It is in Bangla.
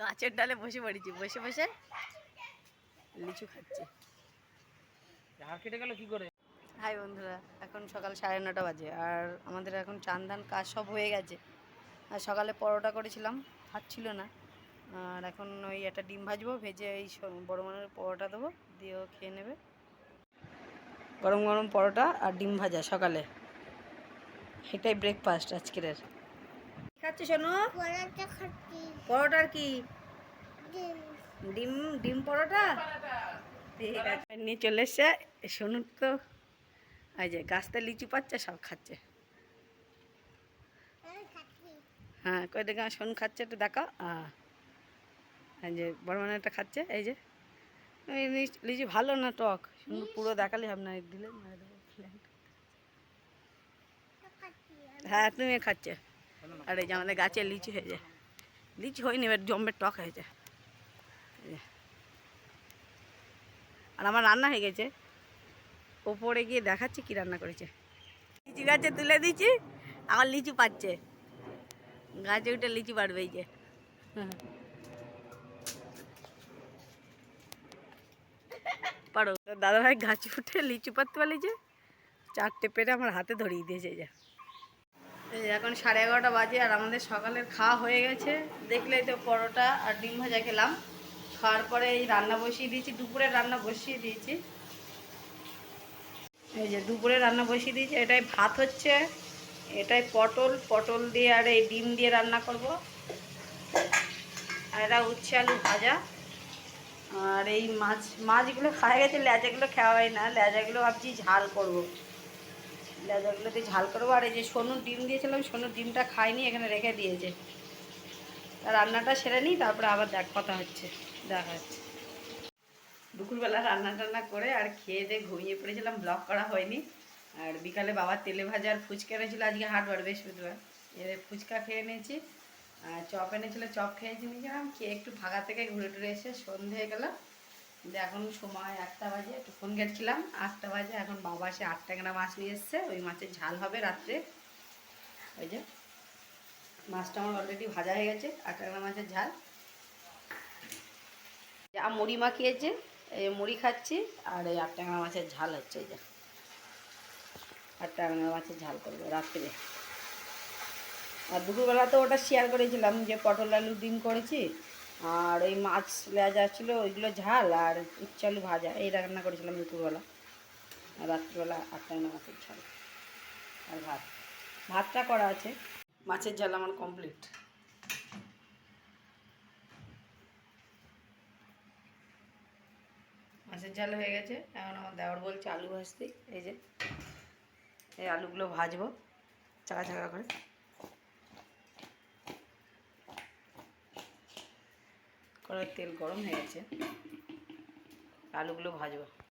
গাছের ডালে বসে পড়েছি বসে বসে লিচু খাচ্ছি। কেটে গেল কি করে? হাই বন্ধুরা এখন সকাল সাড়ে নটা বাজে আর আমাদের এখন চান ধান কাজ সব হয়ে গেছে। আর সকালে পরোটা করেছিলাম ভাত ছিল না। আর এখন ওই একটা ডিম ভাজবো ভেজে এই বড় মানের পরোটা দেবো দিয়ে খেয়ে নেবে। গরম গরম পরোটা আর ডিম ভাজা সকালে। এটাই ব্রেকফাস্ট আজকের। খাচ্ছি শোনো পরোটা খাচ্ছি। পরোটার কি? ডিম। ডিম পরোটা? ঠিক আছে। নিয়ে চলে এসছে সোনুর তো। এই যে গাছতে লিচু পাচ্ছে সব খাচ্ছে। হ্যাঁ কই দেখে সোন খাচ্ছে একটু দেখো এই যে বড় মানে একটা খাচ্ছে এই যে। লিচু ভালো না টক? সুন্দর পুরো দেখালে হবে না দিলে হ্যাঁ তুমি খাচ্ছে। আর এই যে আমাদের গাছে লিচু হয়েছে লিচু হয়নি, এবার জম্বের টক হয়েছে। আর আমার রান্না হয়ে গেছে। ওপরে গিয়ে দেখাচ্ছি কি রান্না করেছে। লিচু গাছে তুলে দিচ্ছি আবার লিচু পাচ্ছে। গাছে উঠে লিচু পাড়বে যে। পারো। দাদাভাই গাছে উঠে লিচু পাততে পারলিছে চারটে পেরে আমার হাতে ধরিয়ে দিয়েছে যে যে। এখন সাড়ে এগারোটা বাজে আর আমাদের সকালের খাওয়া হয়ে গেছে। দেখলেই তো পরোটা আর ডিম ভাজা খেলাম। খাওয়ার পরে এই রান্না বসিয়ে দিয়েছি দুপুরে রান্না বসিয়ে দিয়েছি। এই যে দুপুরে রান্না বসিয়ে দিয়েছি, এটাই ভাত হচ্ছে। এটাই পটল পটল দিয়ে আর এই ডিম দিয়ে রান্না করব। আর এটা উচ্ছে আলু ভাজা। আর এই মাছ, মাছগুলো খাওয়া গেছে লেজাগুলো খাওয়া হয় না। লেজাগুলো ভাবছি ঝাল করব। লেজাগুলোতে ঝাল করব। আর এই যে সোনুর ডিম দিয়েছিলাম সোনুর ডিমটা খাইনি এখানে রেখে দিয়েছে। তা রান্নাটা সেরে নিই, তারপরে আবার দেখ, কথা হচ্ছে, দেখা হচ্ছে। দুপুরবেলা রান্না টান্না করে আর খেয়ে দিয়ে ঘুমিয়ে পড়েছিলাম ব্লক করা হয়নি। আর বিকালে বাবার তেলে ভাজা আর ফুচকা এনেছিল, আজকে হাটবার, বৃহস্পতিবার। এর ফুচকা খেয়ে নিয়েছি, আর চপ এনেছিল, চপ খেয়েছি, নিয়েছিলাম, খেয়ে একটু ভাগা থেকে ঘুরে টুরে এসে সন্ধে হয়ে গেল। কিন্তু এখন সময় আটটা বাজে, একটু ফোন গেছিলাম, আটটা বাজে, এখন বাবা সে আট ট্যাংরা মাছ নিয়ে এসছে, ওই মাছের ঝাল হবে রাত্রে। ওই যে মাছটা আমার অলরেডি ভাজা হয়ে গেছে আট ট্যাংরা মাছের ঝাল। যা মুড়ি মাখিয়েছে, এই মুড়ি খাচ্ছি, আর এই আট ট্যাংরা মাছের ঝাল হচ্ছে, এই যে। আট ট্যাংরা মাছের ঝাল করব রাত্রে। আর দুপুরবেলা তো ওটা শেয়ার করেছিলাম যে পটল আলু ডিম করেছি আর ওই মাছ লেজা ছিল, ওইগুলো ঝাল আর উচ্ছে আলু ভাজা। এই রান্না করেছিলাম দুপুরবেলা। আর রাত্রিবেলা না মাছের ঝাল আর ভাত। ভাতটা করা আছে। মাছের ঝাল আমার কমপ্লিট মাছের ঝাল হয়ে গেছে। এখন আমার দেওয়ার বলছে আলু ভাজতে। এই যে, এই আলুগুলো ভাজবো, চাকা চাকা করে। কড়াই তেল গরম হয়ে গেছে। আলুগুলো ভাজবো।